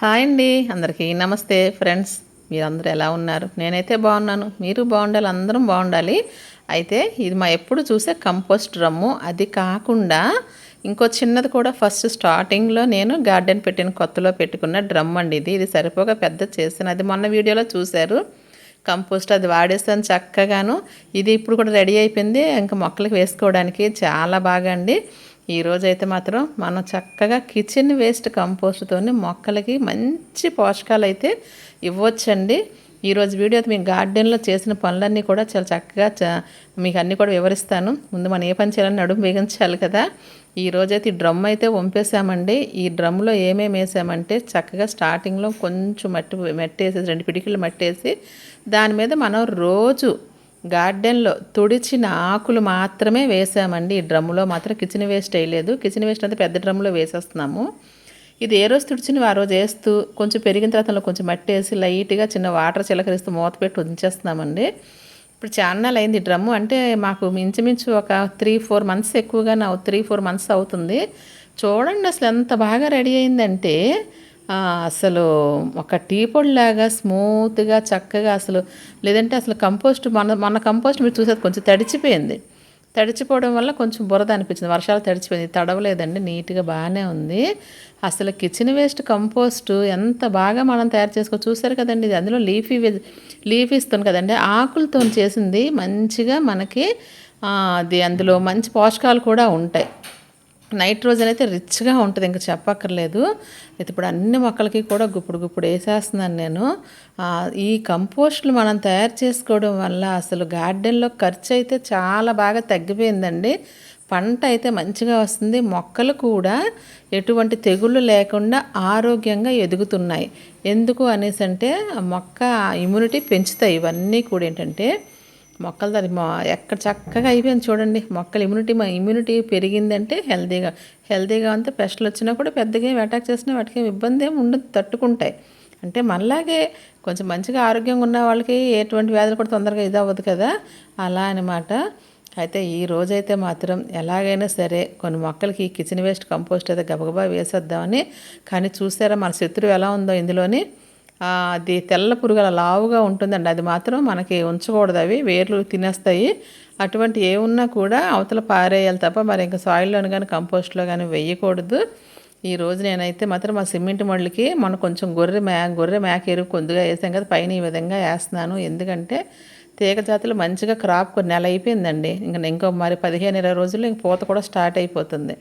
Hi అండి అందరికీ నమస్తే ఫ్రెండ్స్. మీరందరూ ఎలా ఉన్నారు? నేనైతే బాగున్నాను. మీరు బాగుండాలి అందరం బాగుండాలి. అయితే ఇది మా ఎప్పుడు చూసే కంపోస్ట్ డ్రమ్ము అది కాకుండా ఇంకో చిన్నది కూడా ఫస్ట్ స్టార్టింగ్లో నేను గార్డెన్ పెట్టిన కొత్తలో పెట్టుకున్న డ్రమ్ అండి ఇది. ఇది సరిపోగా పెద్ద చేసిన అది మొన్న వీడియోలో చూశారు. కంపోస్ట్ అది వాడేస్తాను చక్కగాను. ఇది ఇప్పుడు కూడా రెడీ అయిపోయింది. ఇంకా మొక్కలకు వేసుకోవడానికి చాలా బాగా అండి. ఈ మాత్రం మనం చక్కగా కిచెన్ వేస్ట్ కంపోస్ట్తో మొక్కలకి మంచి పోషకాలు అయితే ఇవ్వచ్చండి ఈరోజు వీడియో అయితే మీ గార్డెన్లో చేసిన పనులన్నీ కూడా చాలా చక్కగా చ- మీకు అన్నీ కూడా వివరిస్తాను. ముందు మనం ఏ పని చేయాలని నడుము బిగించాలి కదా. ఈ రోజైతే ఈ డ్రమ్ అయితే వంపేసామండి. ఈ డ్రమ్లో ఏమేమి వేసామంటే చక్కగా స్టార్టింగ్లో కొంచెం మట్టి మట్టి వేసేసి రెండు పిడికిళ్ళు మట్టి వేసి దాని మీద మనం రోజు గార్డెన్లో తుడిచిన ఆకులు మాత్రమే వేసామండి. ఈ డ్రమ్ములో మాత్రం కిచెన్ వేస్ట్ వేయలేదు. కిచెన్ వేస్ట్ అంతా పెద్ద డ్రమ్లో వేసేస్తున్నాము. ఇది ఏ రోజు తుడిచినవి ఆ రోజు వేస్తూ కొంచెం పెరిగిన తర్వాత కొంచెం మట్టి వేసి లైట్గా చిన్న వాటర్ చిలకరిస్తూ మూత పెట్టి ఉంచేస్తున్నామండి. ఇప్పుడు చాలా అయింది డ్రమ్ము అంటే మాకు ఇంచుమించు ఒక త్రీ ఫోర్ మంత్స్ ఎక్కువగా నా త్రీ ఫోర్ మంత్స్ అవుతుంది. చూడండి అసలు ఎంత బాగా రెడీ అయిందంటే అసలు ఒక టీ పొడిలాగా స్మూత్గా చక్కగా అసలు లేదంటే అసలు కంపోస్ట్ మన మన కంపోస్ట్ మీరు చూసేది కొంచెం తడిచిపోయింది. తడిచిపోవడం వల్ల కొంచెం బురద అనిపించింది. వర్షాలు తడిచిపోయింది. తడవలేదండి. నీట్గా బాగానే ఉంది. అసలు కిచెన్ వేస్ట్ కంపోస్ట్ ఎంత బాగా మనం తయారు చేసుకో చూసారు కదండి? ఇది అందులో లీఫీ వెజ్ లీఫీస్తో కదండి. ఆకులతో చేసింది. మంచిగా మనకి అది అందులో మంచి పోషకాలు కూడా ఉంటాయి. నైట్రోజన్ అయితే రిచ్గా ఉంటుంది ఇంకా చెప్పక్కర్లేదు. అయితే ఇప్పుడు అన్ని మొక్కలకి కూడా గుప్పుడు గుప్పుడు వేసేస్తున్నాను నేను. ఈ కంపోస్ట్లు మనం తయారు చేసుకోవడం వల్ల అసలు గార్డెన్లో ఖర్చు అయితే చాలా బాగా తగ్గిపోయిందండి. పంట అయితే మంచిగా వస్తుంది. మొక్కలు కూడా ఎటువంటి తెగుళ్ళు లేకుండా ఆరోగ్యంగా ఎదుగుతున్నాయి. ఎందుకు అనేసి అంటే మొక్క ఇమ్యూనిటీ పెంచుతాయి. ఇవన్నీ కూడా ఏంటంటే మొక్కలు దాని ఎక్కడ చక్కగా అయిపోయింది చూడండి. మొక్కలు ఇమ్యూనిటీ మా ఇమ్యూనిటీ పెరిగిందంటే హెల్తీగా హెల్తీగా అంతే పెస్టులు వచ్చినా కూడా పెద్దగా ఏమి అటాక్ చేసినా వాటికి ఏం ఇబ్బంది ఏమి ఉండదు తట్టుకుంటాయి. అంటే మనలాగే కొంచెం మంచిగా ఆరోగ్యంగా ఉన్న వాళ్ళకి ఎటువంటి వ్యాధులు కూడా తొందరగా ఇది అవ్వదు కదా. అలా అనమాట అయితే ఈ రోజైతే మాత్రం ఎలాగైనా సరే కొన్ని మొక్కలకి ఈ కిచెన్ వేస్ట్ కంపోస్ట్ అయితే గబగబా వేసేద్దామని. కానీ చూసారా మన శత్రువు ఎలా ఉందో ఇందులోని? అది తెల్ల పురుగు అలా లావుగా ఉంటుందండి. అది మాత్రం మనకి ఉంచకూడదు అవి వేర్లు తినేస్తాయి. అటువంటి ఏ ఉన్నా కూడా అవతల పారేయాలి తప్ప మరి ఇంకా సాయిల్లోని కానీ కంపోస్ట్లో కానీ వేయకూడదు. ఈ రోజు నేనైతే మాత్రం మా సిమెంట్ మళ్ళీకి మనం కొంచెం గొర్రె మే గొర్రె మేక ఎరువు కొద్దిగా వేసాం కదా పైన ఈ విధంగా వేస్తున్నాను. ఎందుకంటే తీగ జాతులు మంచిగా క్రాప్ కొన్ని నెల అయిపోయిందండి. ఇంకా ఇంకో మరి పదిహేను ఇరవై రోజుల్లో ఇంక పూత కూడా స్టార్ట్ అయిపోతుంది.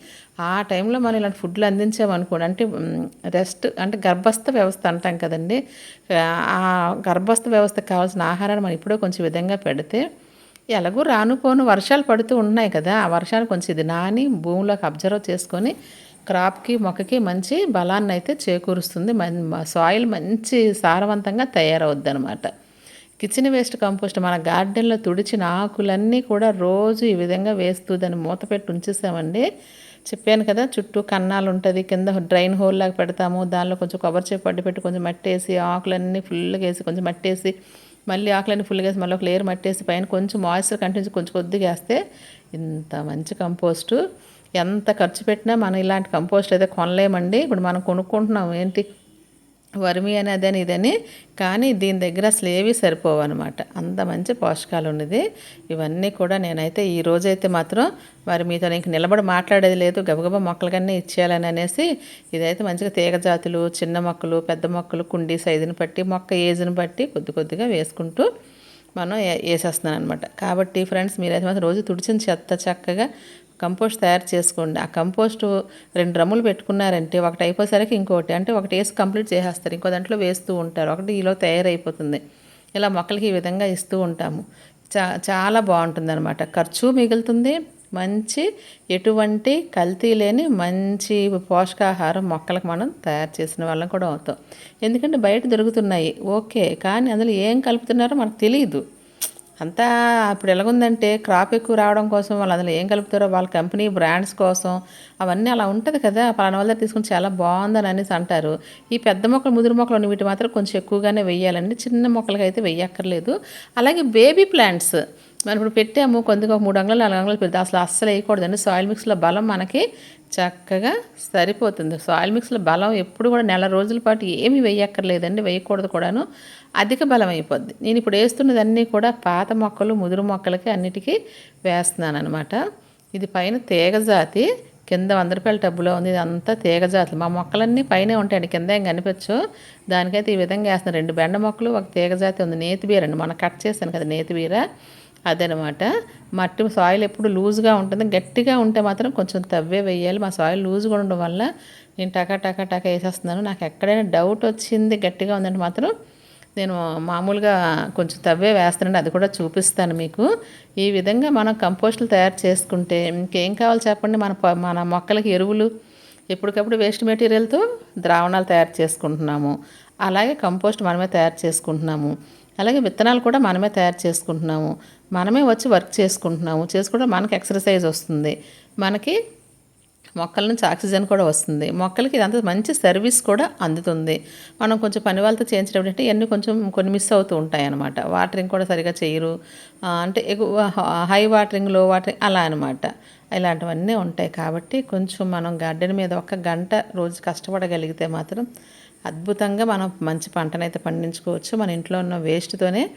ఆ టైంలో మనం ఇలాంటి ఫుడ్లు అందించామనుకోండి అంటే రెస్ట్ అంటే గర్భస్థ వ్యవస్థ అంటాం కదండి. ఆ గర్భస్థ వ్యవస్థకు కావాల్సిన ఆహారాన్ని మనం ఇప్పుడే కొంచెం విధంగా పెడితే ఎలాగో రాను పోను వర్షాలు పడుతూ ఉన్నాయి కదా ఆ వర్షాలు కొంచెం ఇది నాని భూమిలోకి అబ్జర్వ్ చేసుకొని క్రాప్కి మొక్కకి మంచి బలాన్ని అయితే చేకూరుస్తుంది మన్ సాయిల్ మంచి సారవంతంగా తయారవుద్ది అనమాట కిచెన్ వేస్ట్ కంపోస్ట్ మన గార్డెన్లో తుడిచిన ఆకులన్నీ కూడా రోజు ఈ విధంగా వేస్తూ దాన్ని మూత పెట్టి ఉంచేసామండి. చెప్పాను కదా చుట్టూ కన్నాలు ఉంటుంది కింద డ్రైన్ హోల్ లాగా పెడతాము దానిలో కొంచెం కొబ్బరి చేపు అడ్డు పెట్టి కొంచెం మట్టి వేసి ఆకులన్నీ ఫుల్గా వేసి కొంచెం మట్టి వేసి మళ్ళీ ఆకులన్నీ ఫుల్గా వేసి మళ్ళీ ఒక లేయర్ మట్టి వేసి పైన కొంచెం మాయిశ్చర్ కంటిన్యూ కొంచెం కొద్దిగా వేస్తే ఇంత మంచి కంపోస్టు. ఎంత ఖర్చు పెట్టినా మనం ఇలాంటి కంపోస్ట్ అయితే కొనలేమండి. ఇప్పుడు మనం కొనుక్కుంటున్నాం ఏంటి వర్మి అని అదని ఇదని కానీ దీని దగ్గర అసలు ఏవి సరిపోవు అనమాట అంత మంచి పోషకాలు ఉన్నది. ఇవన్నీ కూడా నేనైతే ఈ రోజైతే మాత్రం మరి మీతో ఇంక నిలబడి మాట్లాడేది లేదు. గబగబా మొక్కలకన్నీ ఇచ్చేయాలని అనేసి ఇదైతే మంచిగా తీగ జాతులు చిన్న మొక్కలు పెద్ద మొక్కలు కుండీ సైజుని బట్టి మొక్క ఏజ్ని బట్టి కొద్ది కొద్దిగా వేసుకుంటూ మనం వేసేస్తున్నాను అనమాట కాబట్టి ఫ్రెండ్స్ మీరైతే మాత్రం రోజు తుడిచిన చెత్త చక్కగా కంపోస్ట్ తయారు చేసుకోండి. ఆ కంపోస్ట్ రెండు డ్రమ్ములు పెట్టుకున్నారంటే ఒకటి అయిపోయేసరికి ఇంకోటి. అంటే ఒకటి వేసి కంప్లీట్ చేసేస్తారు. ఇంకో దాంట్లో వేస్తూ ఉంటారు. ఒకటి ఈలో తయారైపోతుంది. ఇలా మొక్కలకి ఈ విధంగా ఇస్తూ ఉంటాము. చా చాలా బాగుంటుంది అనమాట ఖర్చు మిగులుతుంది. మంచి ఎటువంటి కల్తీ లేని మంచి పోషకాహారం మొక్కలకు మనం తయారు చేసిన వాళ్ళం కూడా అవుతాం. ఎందుకంటే బయట దొరుకుతున్నాయి. ఓకే. కానీ అందులో ఏం కలుపుతున్నారో మనకు తెలియదు అంతా ఇప్పుడు ఎలాగుందంటే క్రాప్ ఎక్కువ రావడం కోసం వాళ్ళు అందులో ఏం కలుపుతారో వాళ్ళ కంపెనీ బ్రాండ్స్ కోసం అవన్నీ అలా ఉంటుంది కదా. పలానా వాళ్ళ తీసుకుని చాలా బాగుందని అనేసి అంటారు. ఈ పెద్ద మొక్కలు ముదురు మొక్కలు ఉన్న వీటి మాత్రం కొంచెం ఎక్కువగానే వెయ్యాలండి. చిన్న మొక్కలకి అయితే వెయ్యక్కర్లేదు. అలాగే బేబీ ప్లాంట్స్. మనం ఇప్పుడు పెట్టాము కొద్దిగా ఒక మూడు అంగుళాలు నాలుగు అంగుళాలు పెడితే అసలు అస్సలు వేయకూడదండి. సాయిల్ మిక్స్లో బలం మనకి చక్కగా సరిపోతుంది. సాయిల్ మిక్స్లో బలం ఎప్పుడు కూడా నెల రోజుల పాటు ఏమీ వేయక్కర్లేదండి. వేయకూడదు కూడాను. అధిక బలం అయిపోద్ది. నేను ఇప్పుడు వేస్తున్నదన్నీ కూడా పాత మొక్కలు ముదురు మొక్కలకి అన్నిటికీ వేస్తున్నాను అనమాట ఇది పైన తీగజాతి కింద వంద రూపాయల టబ్బులో ఉంది. ఇదంతా తీగజాతులు మా మొక్కలన్నీ పైనే ఉంటాయండి. కింద ఏం కనిపించు. దానికైతే ఈ విధంగా వేస్తున్నాను రెండు బెండ మొక్కలు ఒక తీగజాతి ఉంది. నేతిబీర అండి. మనం కట్ చేశాను కదా నేతిబీర. అదనమాట. మట్టి సాయిల్ ఎప్పుడు లూజ్గా ఉంటుంది గట్టిగా ఉంటే మాత్రం కొంచెం తవ్వే వేయాలి. మా సాయిల్ లూజ్గా ఉండడం వల్ల నేను టకా టకా టకా వేసేస్తున్నాను. నాకు ఎక్కడైనా డౌట్ వచ్చింది గట్టిగా ఉందంటే మాత్రం నేను మామూలుగా కొంచెం తవ్వే వేస్తానండి. అది కూడా చూపిస్తాను మీకు. ఈ విధంగా మనం కంపోస్టులు తయారు చేసుకుంటే ఇంకేం కావాలి చెప్పండి? మన మన మొక్కలకి ఎరువులు ఎప్పటికప్పుడు వేస్ట్ మెటీరియల్తో ద్రావణాలు తయారు చేసుకుంటున్నాము. అలాగే కంపోస్ట్ మనమే తయారు చేసుకుంటున్నాము. అలాగే విత్తనాలు కూడా మనమే తయారు చేసుకుంటున్నాము. మనమే వచ్చి వర్క్ చేసుకుంటున్నాము. చేసుకోవడం మనకి ఎక్సర్సైజ్ వస్తుంది. మనకి మొక్కల నుంచి ఆక్సిజన్ కూడా వస్తుంది. మొక్కలకి ఇదంతా మంచి సర్వీస్ కూడా అందుతుంది. మనం కొంచెం పని వాళ్ళతో చేయించడం అంటే ఇవన్నీ కొంచెం కొన్ని మిస్ అవుతూ ఉంటాయి అనమాట వాటరింగ్ కూడా సరిగా చేయరు. అంటే ఎక్కువ హై వాటరింగ్లో వాటరింగ్ అలా అనమాట ఇలాంటివన్నీ ఉంటాయి కాబట్టి కొంచెం మనం గార్డెన్ మీద ఒక గంట రోజు కష్టపడగలిగితే మాత్రం అద్భుతంగా మనం మంచి పంటనైతే పండించుకోవచ్చు. మన ఇంట్లో ఉన్న వేస్ట్తోనే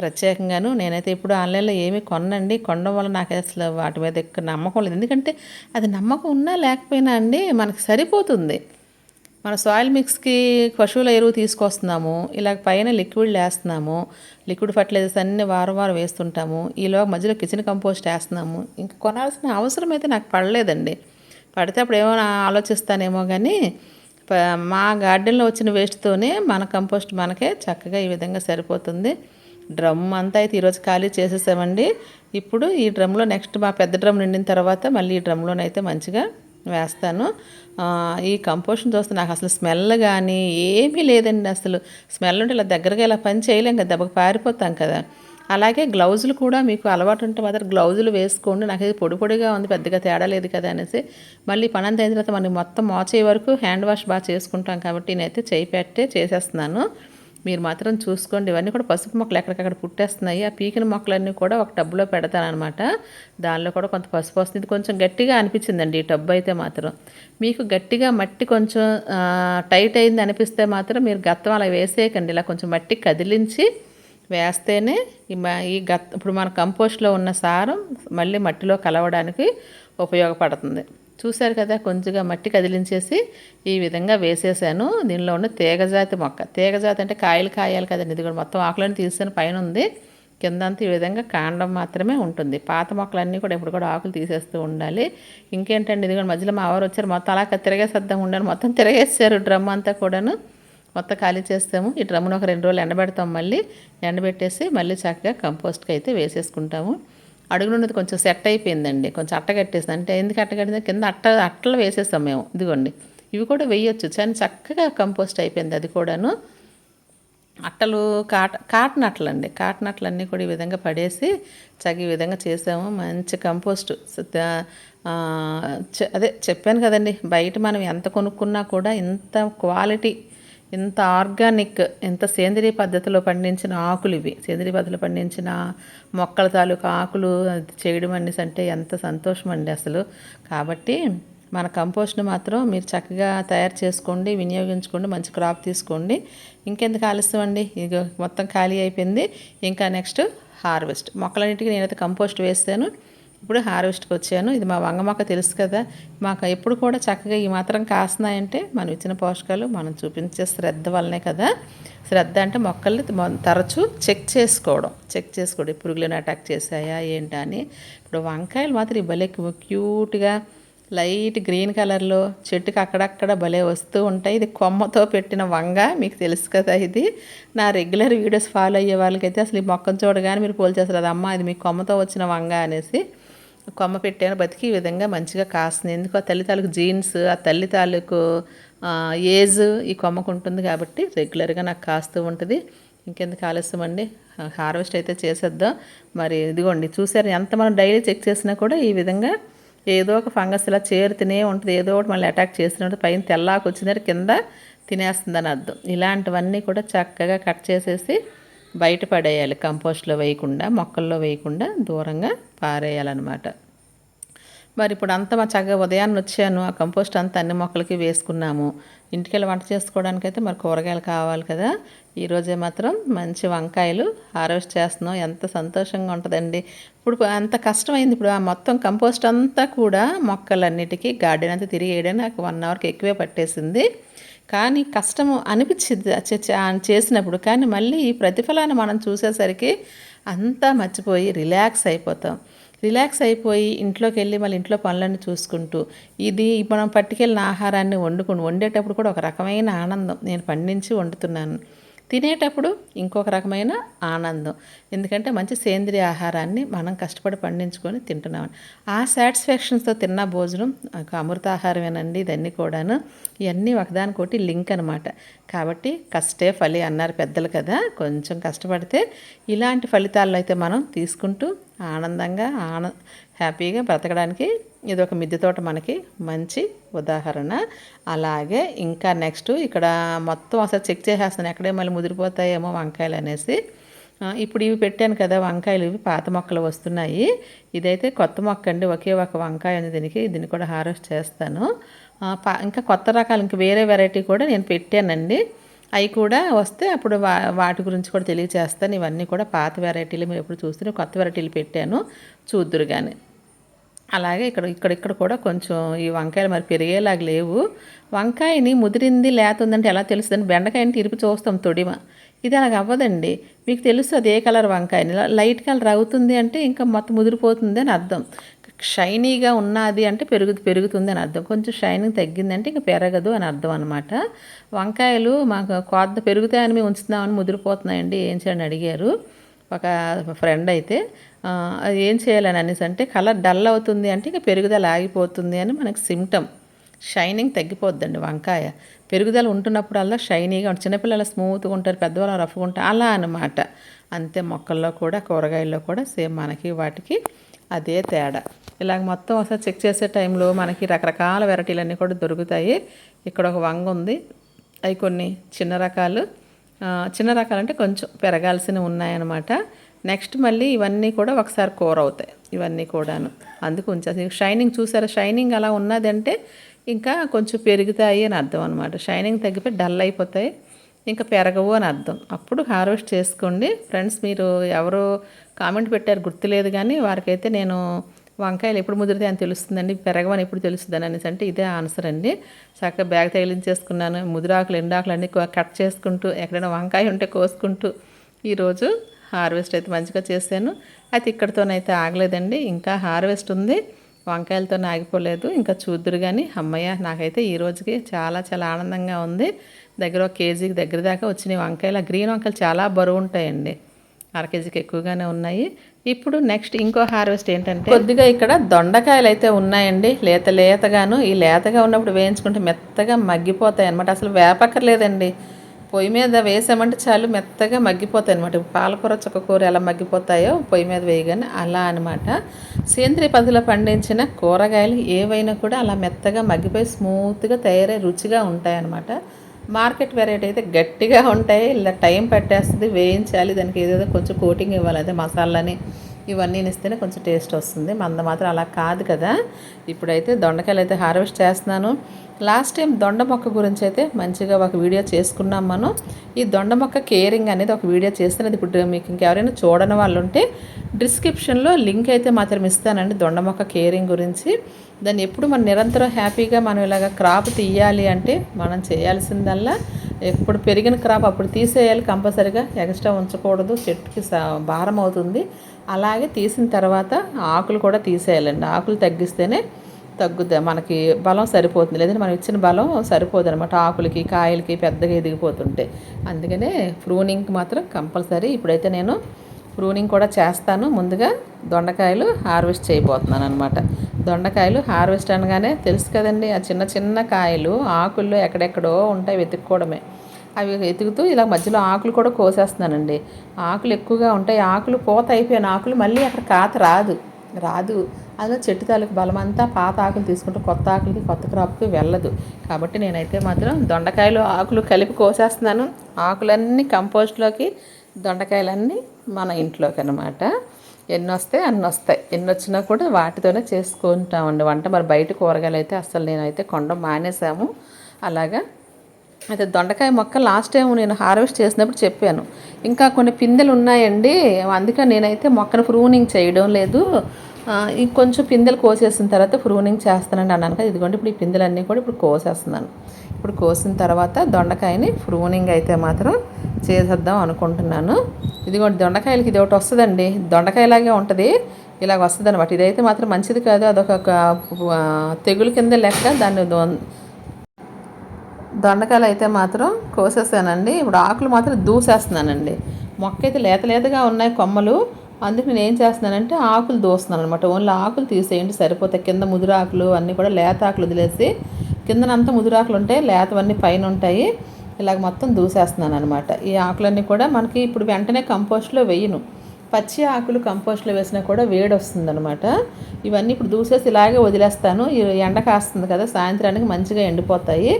ప్రత్యేకంగాను నేనైతే ఇప్పుడు ఆన్లైన్లో ఏమి కొనండి కొనడం వల్ల నాకు అసలు వాటి మీద ఎక్కువ నమ్మకం లేదు. ఎందుకంటే అది నమ్మకం ఉన్నా లేకపోయినా అండి మనకు సరిపోతుంది. మన సాయిల్ మిక్స్కి పశువుల ఎరువు తీసుకొస్తున్నాము. ఇలా పైన లిక్విడ్ వేస్తున్నాము లిక్విడ్ ఫర్టిలైజర్స్ అన్ని వారం వారం వేస్తుంటాము. ఈలో మధ్యలో కిచెన్ కంపోస్ట్ వేస్తున్నాము. ఇంకా కొనాల్సిన అవసరం అయితే నాకు పడలేదండి. పడితే అప్పుడు ఏమో ఆలోచిస్తానేమో కానీ మా గార్డెన్లో వచ్చిన వేస్ట్తోనే మన కంపోస్ట్ మనకే చక్కగా ఈ విధంగా సరిపోతుంది. డ్రమ్ అంతా అయితే ఈరోజు ఖాళీ చేసేసామండి. ఇప్పుడు ఈ డ్రమ్లో నెక్స్ట్ మా పెద్ద డ్రమ్ నిండిన తర్వాత మళ్ళీ ఈ డ్రమ్లోనైతే మంచిగా వేస్తాను. ఈ కంపోషన్ చూస్తే నాకు అసలు స్మెల్ కానీ ఏమీ లేదండి అసలు. స్మెల్ ఉంటే ఇలా దగ్గరగా ఇలా పని చేయలేం కదా దెబ్బకు పారిపోతాం కదా. అలాగే గ్లౌజులు కూడా మీకు అలవాటు ఉంటే మాత్రం గ్లౌజులు వేసుకోండి. నాకు ఇది పొడి పొడిగా ఉంది పెద్దగా తేడా లేదు కదా అనేసి. మళ్ళీ పని అంత అయిన తర్వాత మనకి మొత్తం మోచే వరకు హ్యాండ్ వాష్ బాగా చేసుకుంటాం కాబట్టి నేనైతే చేయి పెట్టే చేసేస్తున్నాను. మీరు మాత్రం చూసుకోండి. ఇవన్నీ కూడా పసుపు మొక్కలు ఎక్కడికక్కడ పుట్టేస్తున్నాయి. ఆ పీకిన మొక్కలన్నీ కూడా ఒక టబ్లో పెడతానమాట దానిలో కూడా కొంత పసుపు వస్తుంది. కొంచెం గట్టిగా అనిపించిందండి ఈ టబ్బు అయితే మాత్రం. మీకు గట్టిగా మట్టి కొంచెం టైట్ అయింది అనిపిస్తే మాత్రం మీరు గత్తం అలా వేసేయకండి. ఇలా కొంచెం మట్టి కదిలించి వేస్తేనే ఈ గత్ ఇప్పుడు మన కంపోస్ట్లో ఉన్న సారం మళ్ళీ మట్టిలో కలవడానికి ఉపయోగపడుతుంది. చూశారు కదా కొంచెంగా మట్టి కదిలించేసి ఈ విధంగా వేసేసాను. దీనిలో ఉన్న తీగజాతి మొక్క. తీగజాతి అంటే కాయలు కాయాలి కదండి ఇది కూడా మొత్తం ఆకులను తీసాను పైన ఉంది. కిందంతా ఈ విధంగా కాండం మాత్రమే ఉంటుంది. పాత మొక్కలన్నీ కూడా ఇప్పుడు కూడా ఆకులు తీసేస్తూ ఉండాలి. ఇంకేంటండి ఇది కూడా మధ్యలో మా వారు వచ్చారు మొత్తం అలా తిరగేసేద్దాం ఉండాలి. మొత్తం తిరగేసారు డ్రమ్ అంతా కూడాను. మొత్తం ఖాళీ చేస్తాము. ఈ డ్రమ్ను ఒక రెండు రోజులు ఎండబెడతాం మళ్ళీ. ఎండబెట్టేసి మళ్ళీ చక్కగా కంపోస్ట్కి అయితే వేసేసుకుంటాము. అడుగులున్నది కొంచెం సెట్ అయిపోయిందండి. కొంచెం అట్ట కట్టేసింది అంటే ఎందుకు అట్ట కట్టింది? కింద అట్ట అట్టలు వేసేస్తాం మేము. ఇదిగోండి. ఇవి కూడా వేయొచ్చు. చాలా చక్కగా కంపోస్ట్ అయిపోయింది అది కూడాను. అట్టలు కాట కాటన్ అట్లండి కాటన్ అట్లన్నీ కూడా ఈ విధంగా పడేసి చగి విధంగా చేసాము. మంచి కంపోస్ట్. అదే చెప్పాను కదండి. బయట మనం ఎంత కొనుక్కున్నా కూడా ఇంత క్వాలిటీ ఇంత ఆర్గానిక్ ఎంత సేంద్రియ పద్ధతిలో పండించిన ఆకులు ఇవి. సేంద్రియ పద్ధతిలో పండించిన మొక్కల తాలూకు ఆకులు చేయడం అనేసి అంటే ఎంత సంతోషం అండి అసలు. కాబట్టి మన కంపోస్ట్ని మాత్రం మీరు చక్కగా తయారు చేసుకోండి వినియోగించుకోండి మంచి క్రాప్ తీసుకోండి. ఇంకెందుకు ఆలస్యం అండి? ఇది మొత్తం ఖాళీ అయిపోయింది. ఇంకా నెక్స్ట్ హార్వెస్ట్. మొక్కలన్నింటికి నేనైతే కంపోస్ట్ వేస్తాను. ఇప్పుడు హార్వెస్ట్కి వచ్చాను ఇది మా వంగ మొక్క తెలుసు కదా. మాకు ఎప్పుడు కూడా చక్కగా ఈ మాత్రం కాస్తున్నాయంటే మనం ఇచ్చిన పోషకాలు మనం చూపించే శ్రద్ధ వల్లనే కదా. శ్రద్ధ అంటే మొక్కల్ని తరచూ చెక్ చేసుకోవడం. చెక్ చేసుకోవడం. పురుగులను అటాక్ చేశాయా? ఏంటా? అని. ఇప్పుడు వంకాయలు మాత్రం ఈ భలే క్యూట్గా లైట్ గ్రీన్ కలర్లో చెట్టుకి అక్కడక్కడ భలే వస్తూ ఉంటాయి. ఇది కొమ్మతో పెట్టిన వంగ మీకు తెలుసు కదా ఇది. నా రెగ్యులర్ వీడియోస్ ఫాలో అయ్యే వాళ్ళకైతే అసలు ఈ మొక్కను చూడగానే మీరు పోల్చేస్తారు. అది అమ్మ ఇది మీ కొమ్మతో వచ్చిన వంగ అనేసి. కొమ్మ పెట్టాను బతికి ఈ విధంగా మంచిగా కాస్తుంది. ఎందుకు? ఆ తల్లి తాలూకు జీన్స్ ఆ తల్లి తాలూకు ఏజ్ ఈ కొమ్మకు ఉంటుంది కాబట్టి రెగ్యులర్గా నాకు కాస్తూ ఉంటుంది. ఇంకెందుకు ఆలస్యం అండి? హార్వెస్ట్ అయితే చేసేద్దాం. మరి ఇదిగోండి చూసారు? ఎంత మనం డైలీ చెక్ చేసినా కూడా ఈ విధంగా ఏదో ఒక ఫంగస్ ఇలా చేరుతూనే ఉంటుంది. ఏదో ఒకటి మళ్ళీ అటాక్ చేసినట్టు పైన తెల్లాకు వచ్చినట్టు కింద తినేస్తుందని అర్థం. ఇలాంటివన్నీ కూడా చక్కగా కట్ చేసేసి బయట పడేయాలి కంపోస్ట్లో వేయకుండా మొక్కల్లో వేయకుండా దూరంగా పారేయాలన్నమాట. మరి ఇప్పుడు అంతా మా చక్కగా ఉదయాన్నే వచ్చాను ఆ కంపోస్ట్ అంతా అన్ని మొక్కలకి వేసుకున్నాము. ఇంటికెళ్ళి వంట చేసుకోవడానికి అయితే మరి కూరగాయలు కావాలి కదా. ఈరోజే మాత్రం మంచి వంకాయలు హార్వెస్ట్ చేస్తున్నాం. ఎంత సంతోషంగా ఉంటుందండి. ఇప్పుడు అంత కష్టమైంది. ఇప్పుడు ఆ మొత్తం కంపోస్ట్ అంతా కూడా మొక్కలన్నిటికీ గార్డెన్ అంతా తిరిగి వేయడానికి నాకు వన్ అవర్కి ఎక్కువే పట్టేసింది. కానీ కష్టము అనిపించింది చేసినప్పుడు. కానీ మళ్ళీ ఈ ప్రతిఫలాన్ని మనం చూసేసరికి అంతా మర్చిపోయి రిలాక్స్ అయిపోతాం. రిలాక్స్ అయిపోయి ఇంట్లోకి వెళ్ళి మళ్ళీ ఇంట్లో పనులన్నీ చూసుకుంటూ ఇది మనం పట్టుకెళ్ళిన ఆహారాన్ని వండుకుని వండేటప్పుడు కూడా ఒక రకమైన ఆనందం నేను పండించి వండుతున్నాను. తినేటప్పుడు ఇంకొక రకమైన ఆనందం. ఎందుకంటే మంచి సేంద్రియ ఆహారాన్ని మనం కష్టపడి పండించుకొని తింటున్నామని. ఆ సాటిస్ఫాక్షన్స్తో తిన్న భోజనం ఒక అమృతాహారమేనండి ఇదన్నీ కూడాను. ఇవన్నీ ఒకదానికోటి లింక్ అనమాట కాబట్టి కష్టే ఫలి అన్నారు పెద్దలు కదా. కొంచెం కష్టపడితే ఇలాంటి ఫలితాలను అయితే మనం తీసుకుంటూ ఆనందంగా ఆన హ్యాపీగా బ్రతకడానికి ఇది ఒక మిద్దె తోట మనకి మంచి ఉదాహరణ. అలాగే ఇంకా నెక్స్ట్ ఇక్కడ మొత్తం అసలు చెక్ చేసేస్తాను ఎక్కడే మళ్ళీ ముదిరిపోతాయేమో వంకాయలు అనేసి. ఇప్పుడు ఇవి పెట్టాను కదా వంకాయలు ఇవి పాత మొక్కలు వస్తున్నాయి. ఇదైతే కొత్త మొక్క అండి ఒకే ఒక వంకాయ ఉంది దీనికి దీన్ని కూడా హార్వెస్ట్ చేస్తాను. ఇంకా కొత్త రకాలు ఇంకా వేరే వెరైటీ కూడా నేను పెట్టానండి. అవి కూడా వస్తే అప్పుడు వా వాటి గురించి కూడా తెలియచేస్తాను ఇవన్నీ కూడా పాత వెరైటీలు మీరు ఎప్పుడు చూస్తే కొత్త వెరైటీలు పెట్టాను. చూద్దురు కానీ అలాగే ఇక్కడ ఇక్కడ ఇక్కడ కూడా కొంచెం ఈ వంకాయలు మరి పెరిగేలాగా లేవు. వంకాయని ముదిరింది లేతుందంటే ఎలా బెండకాయ బెండకాయని తిరిపి చూస్తాం తొడిమ. ఇది అలాగ అవ్వదండి. మీకు తెలుసు అది ఏ కలర్ వంకాయని. లైట్ కలర్ అవుతుంది అంటే ఇంకా మొత్తం ముదిరిపోతుంది అని అర్థం. షైనీగా ఉన్నది అంటే పెరుగు పెరుగుతుంది అని అర్థం. కొంచెం షైనింగ్ తగ్గిందంటే ఇంకా పెరగదు అని అర్థం అనమాట వంకాయలు మాకు కొద్ద పెరుగుతాయని మేము ఉంచుతున్నామని ముదిరిపోతున్నాయండి. ఏం చేయండి అడిగారు. ఒక ఫ్రెండ్ అయితే అది ఏం చేయాలని అనేసి అంటే కలర్ డల్ అవుతుంది అంటే ఇంకా పెరుగుదల ఆగిపోతుంది అని మనకి సిమ్టమ్ షైనింగ్ తగ్గిపోద్దండి వంకాయ. పెరుగుదల ఉంటున్నప్పుడల్లా షైనీగా ఉంటుంది చిన్నపిల్లలు స్మూత్గా ఉంటారు పెద్దవాళ్ళు రఫ్గా ఉంటారు అలా అనమాట అంతే మొక్కల్లో కూడా కూరగాయల్లో కూడా సేమ్ మనకి వాటికి అదే తేడా. ఇలాగ మొత్తం ఒకసారి చెక్ చేసే టైంలో మనకి రకరకాల వెరైటీలన్నీ కూడా దొరుకుతాయి. ఇక్కడ ఒక వంగ ఉంది. అవి కొన్ని చిన్న రకాలు. చిన్న రకాలంటే కొంచెం పెరగాల్సినవి ఉన్నాయన్నమాట. నెక్స్ట్ మళ్ళీ ఇవన్నీ కూడా ఒకసారి కూర అవుతాయి. ఇవన్నీ కూడాను. అందుకు ఉంచేసి షైనింగ్ చూసారా? షైనింగ్ అలా ఉన్నదంటే ఇంకా కొంచెం పెరుగుతాయి అని అర్థం అనమాట షైనింగ్ తగ్గిపోయి డల్ అయిపోతాయి. ఇంకా పెరగవు అని అర్థం. అప్పుడు హార్వెస్ట్ చేసుకోండి. ఫ్రెండ్స్ మీరు ఎవరు కామెంట్ పెట్టారు గుర్తులేదు కానీ వారికైతే నేను వంకాయలు ఎప్పుడు ముదిరితే అని తెలుస్తుందండి. పెరగవని ఎప్పుడు తెలుస్తుందని అనేసి అంటే ఇదే ఆన్సర్ అండి. చక్కగా బ్యాగ్ తగిలించేసుకున్నాను. ముదిరాకులు ఎండాకులు అన్నీ కట్ చేసుకుంటూ ఎక్కడైనా వంకాయ ఉంటే కోసుకుంటూ ఈరోజు హార్వెస్ట్ అయితే మంచిగా చేశాను. అయితే ఇక్కడితోనైతే ఆగలేదండి. ఇంకా హార్వెస్ట్ ఉంది. వంకాయలతో ఆగిపోలేదు. ఇంకా చూద్దురు కానీ అమ్మయ్య నాకైతే ఈ రోజుకి చాలా చాలా ఆనందంగా ఉంది. దగ్గర ఒక కేజీకి దగ్గర దాకా వచ్చినాయి వంకాయలు. ఆ గ్రీన్ వంకాయలు చాలా బరువు ఉంటాయండి. అర కేజీకి ఎక్కువగానే ఉన్నాయి. ఇప్పుడు నెక్స్ట్ ఇంకో హార్వెస్ట్ ఏంటంటే కొద్దిగా ఇక్కడ దొండకాయలు అయితే ఉన్నాయండి. లేత లేతగాను. ఈ లేతగా ఉన్నప్పుడు వేయించుకుంటే మెత్తగా మగ్గిపోతాయి అనమాట అసలు వేపక్కర్లేదండి. పొయ్యి మీద వేసామంటే చాలు మెత్తగా మగ్గిపోతాయి అనమాట పాలకూర చుక్కకూర ఎలా మగ్గిపోతాయో పొయ్యి మీద వేయగానే అలా అనమాట సేంద్రియ పద్ధతిలో పండించిన కూరగాయలు ఏవైనా కూడా అలా మెత్తగా మగ్గిపోయి స్మూత్గా తయారై రుచిగా ఉంటాయన్నమాట. మార్కెట్ వెరైటీ అయితే గట్టిగా ఉంటాయి. ఇలా టైం పట్టేస్తుంది వేయించాలి దానికి ఏదేదో కొంచెం కోటింగ్ ఇవ్వాలి అదే మసాలాని ఇవన్నీ ఇస్తేనే కొంచెం టేస్ట్ వస్తుంది. మంద మాత్రం అలా కాదు కదా. ఇప్పుడైతే దొండకాయలు అయితే హార్వెస్ట్ చేస్తున్నాను. లాస్ట్ టైం దొండ మొక్క గురించి అయితే మంచిగా ఒక వీడియో చేసుకున్నాం మనం. ఈ దొండ మొక్క కేరింగ్ అనేది ఒక వీడియో చేస్తున్నది. ఇప్పుడు మీకు ఇంకెవరైనా చూడని వాళ్ళు ఉంటే డిస్క్రిప్షన్లో లింక్ అయితే మాత్రం ఇస్తానండి దొండ మొక్క కేరింగ్ గురించి. దాన్ని ఎప్పుడు మనం నిరంతరం హ్యాపీగా మనం ఇలాగ క్రాప్ తీయాలి అంటే మనం చేయాల్సిందల్లా ఎప్పుడు పెరిగిన క్రాప్ అప్పుడు తీసేయాలి కంపల్సరిగా. ఎక్స్ట్రా ఉంచకూడదు. చెట్టుకి భారం అవుతుంది. అలాగే తీసిన తర్వాత ఆకులు కూడా తీసేయాలండి. ఆకులు తగ్గిస్తేనే తగ్గుద్ది. మనకి బలం సరిపోతుంది. లేదంటే మనం ఇచ్చిన బలం సరిపోదు అనమాట ఆకులకి కాయలకి పెద్దగా ఎదిగిపోతుంటే. అందుకనే ప్రూనింగ్ మాత్రం కంపల్సరీ. ఇప్పుడైతే నేను ప్రూనింగ్ కూడా చేస్తాను. ముందుగా దొండకాయలు హార్వెస్ట్ చేయబోతున్నాను అనమాట దొండకాయలు హార్వెస్ట్ అనగానే తెలుసు కదండి ఆ చిన్న చిన్న కాయలు ఆకుల్లో ఎక్కడెక్కడో ఉంటాయి వెతుక్కోవడమే. అవి ఎతుకుతూ ఇలా మధ్యలో ఆకులు కూడా కోసేస్తున్నానండి. ఆకులు ఎక్కువగా ఉంటాయి. ఆకులు పోత అయిపోయిన. ఆకులు మళ్ళీ అక్కడ కాత రాదు. రాదు. అలా చెట్టు తాలూకు బలమంతా పాత ఆకులు తీసుకుంటే కొత్త ఆకులకి కొత్త క్రాప్కి వెళ్ళదు. కాబట్టి నేనైతే మాత్రం దొండకాయలు ఆకులు కలిపి కోసేస్తున్నాను. ఆకులన్నీ కంపోస్ట్లోకి దొండకాయలన్నీ మన ఇంట్లోకి అనమాట ఎన్ని వస్తాయి అన్ని వస్తాయి. ఎన్ని వచ్చినా కూడా వాటితోనే చేసుకుంటామండి. వంట మరి బయట కూరగాయలు అయితే అసలు నేనైతే కొండ మానేసాము. అలాగా అయితే దొండకాయ మొక్క లాస్ట్ టైం నేను హార్వెస్ట్ చేసినప్పుడు చెప్పాను. ఇంకా కొన్ని పిందెలు ఉన్నాయండి. అందుకే నేనైతే మొక్కను ప్రూనింగ్ చేయడం లేదు. ఇంకొంచెం పిందెలు కోసేసిన తర్వాత ప్రూనింగ్ చేస్తానండి అన్నాను కదా. ఇదిగోండి ఇప్పుడు ఈ పిందెలన్నీ కూడా ఇప్పుడు కోసేస్తున్నాను. ఇప్పుడు కోసిన తర్వాత దొండకాయని ప్రూనింగ్ అయితే మాత్రం చేసేద్దాం అనుకుంటున్నాను. ఇదిగోండి దొండకాయలకి ఇది ఒకటి వస్తుందండి. దొండకాయలాగే ఉంటుంది. ఇలాగ వస్తుంది అనమాట ఇదైతే మాత్రం మంచిది కాదు. అదొక తెగులు కింద లెక్క. దాన్ని దొండకాయలు అయితే మాత్రం కోసేసానండి. ఇప్పుడు ఆకులు మాత్రం దూసేస్తున్నానండి. మొక్క అయితే లేత లేతగా ఉన్నాయి కొమ్మలు. అందుకు నేను ఏం చేస్తున్నానంటే ఆకులు దూస్తున్నాను అనమాట ఓన్లీ ఆకులు తీసేయండి సరిపోతాయి కింద ముదురాకులు అన్నీ కూడా లేత ఆకులు వదిలేసి కిందనంతా ముదురాకులు ఉంటాయి లేతవన్నీ పైన ఉంటాయి. ఇలాగ మొత్తం దూసేస్తున్నాను అనమాట ఈ ఆకులన్నీ కూడా మనకి ఇప్పుడు వెంటనే కంపోస్ట్లో వేయను. పచ్చి ఆకులు కంపోస్ట్లో వేసినా కూడా వేడి వస్తుందనమాట ఇవన్నీ ఇప్పుడు దూసేసి ఇలాగే వదిలేస్తాను. ఎండ కాస్తుంది కదా సాయంత్రానికి మంచిగా ఎండిపోతాయి.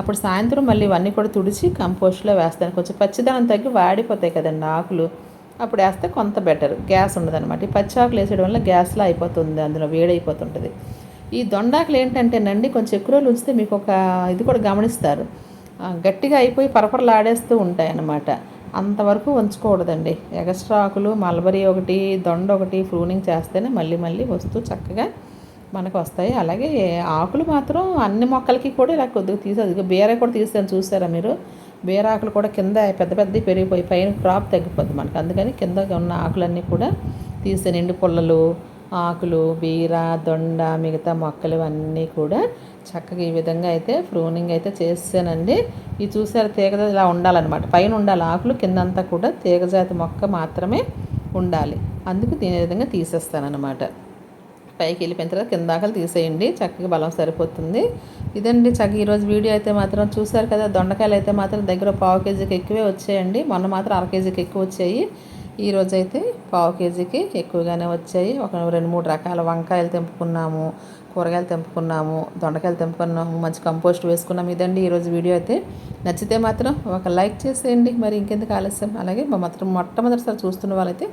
అప్పుడు సాయంత్రం మళ్ళీ ఇవన్నీ కూడా తుడిచి కంపోస్ట్లో వేస్తాను. కొంచెం పచ్చిదనం తగ్గి వాడిపోతాయి కదండి ఆకులు. అప్పుడు వేస్తే కొంత బెటర్. గ్యాస్ ఉండదన్నమాట. ఈ పచ్చి ఆకులు వేసేయడం వల్ల గ్యాస్లో అయిపోతుంది అందులో వేడైపోతుంటుంది. ఈ దొండాకులు ఏంటంటేనండి కొంచెం ఎక్కువ రోజులు ఉంచితే మీకు ఒక ఇది కూడా గమనిస్తారు. గట్టిగా అయిపోయి పరపరలాడేస్తూ ఉంటాయి అన్నమాట అంతవరకు ఉంచకూడదండి ఎగస్ట్రా ఆకులు మల్బరీ ఒకటి దొండ ఒకటి ప్రూనింగ్ చేస్తేనే మళ్ళీ మళ్ళీ వస్తూ చక్కగా మనకు వస్తాయి. అలాగే ఆకులు మాత్రం అన్ని మొక్కలకి కూడా ఇలా కొద్దిగా తీసేది ఇదిగో బీర కూడా తీసాను చూసారా మీరు? బీర ఆకులు కూడా కింద పెద్ద పెద్దవి పెరిగిపోయి పైన క్రాప్ తగ్గిపోద్ది మనకు. అందుకని కింద ఉన్న ఆకులన్నీ కూడా తీసాను ఎండు పుల్లలు ఆకులు బీర దొండ మిగతా మొక్కలు అన్నీ కూడా చక్కగా ఈ విధంగా అయితే ప్రూనింగ్ అయితే చేసానండి ఇది చూసారు తీగజాతి ఇలా ఉండాలన్నమాట. పైన ఉండాలి ఆకులు కిందంతా కూడా తీగజాతి మొక్క మాత్రమే ఉండాలి. అందుకు దీని విధంగా తీసేస్తానన్నమాట. పైకి వెళ్ళిపోయిన తర్వాత కింద ఆకలి తీసేయండి చక్కగా బలం సరిపోతుంది. ఇదండి చక్కగా ఈరోజు వీడియో అయితే మాత్రం చూసారు కదా దొండకాయలు అయితే మాత్రం దగ్గర పావు కేజీకి ఎక్కువే వచ్చాయండి. మొన్న మాత్రం అర కేజీకి ఎక్కువ వచ్చాయి. ఈరోజైతే అయితే పావు కేజీకి ఎక్కువగానే వచ్చాయి. ఒక రెండు మూడు రకాల వంకాయలు తెంపుకున్నాము కూరగాయలు తెంపుకున్నాము దొండకాయలు తెంపుకున్నాము మంచి కంపోస్ట్ వేసుకున్నాము. ఇదండి ఈరోజు వీడియో అయితే. నచ్చితే మాత్రం ఒక లైక్ చేసేయండి. మరి ఇంకెందుకు ఆలస్యం? అలాగే మా మాత్రం మొట్టమొదటిసారి చూస్తున్న వాళ్ళైతే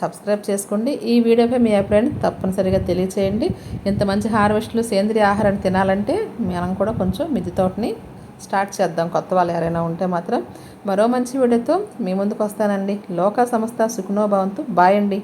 సబ్స్క్రైబ్ చేసుకోండి. ఈ వీడియోపై మీ అభిప్రాయాన్ని తప్పనిసరిగా తెలియచేయండి. ఇంత మంచి హార్వెస్ట్లు సేంద్రియ ఆహారాన్ని తినాలంటే మనం కూడా కొంచెం మిద్దె తోటని స్టార్ట్ చేద్దాం. కొత్త వాళ్ళు ఎవరైనా ఉంటే మాత్రం మరో మంచి వీడియోతో మీ ముందుకు వస్తానండి. లోక సంస్థ సుఖనోభవంతు బాయ్ అండి.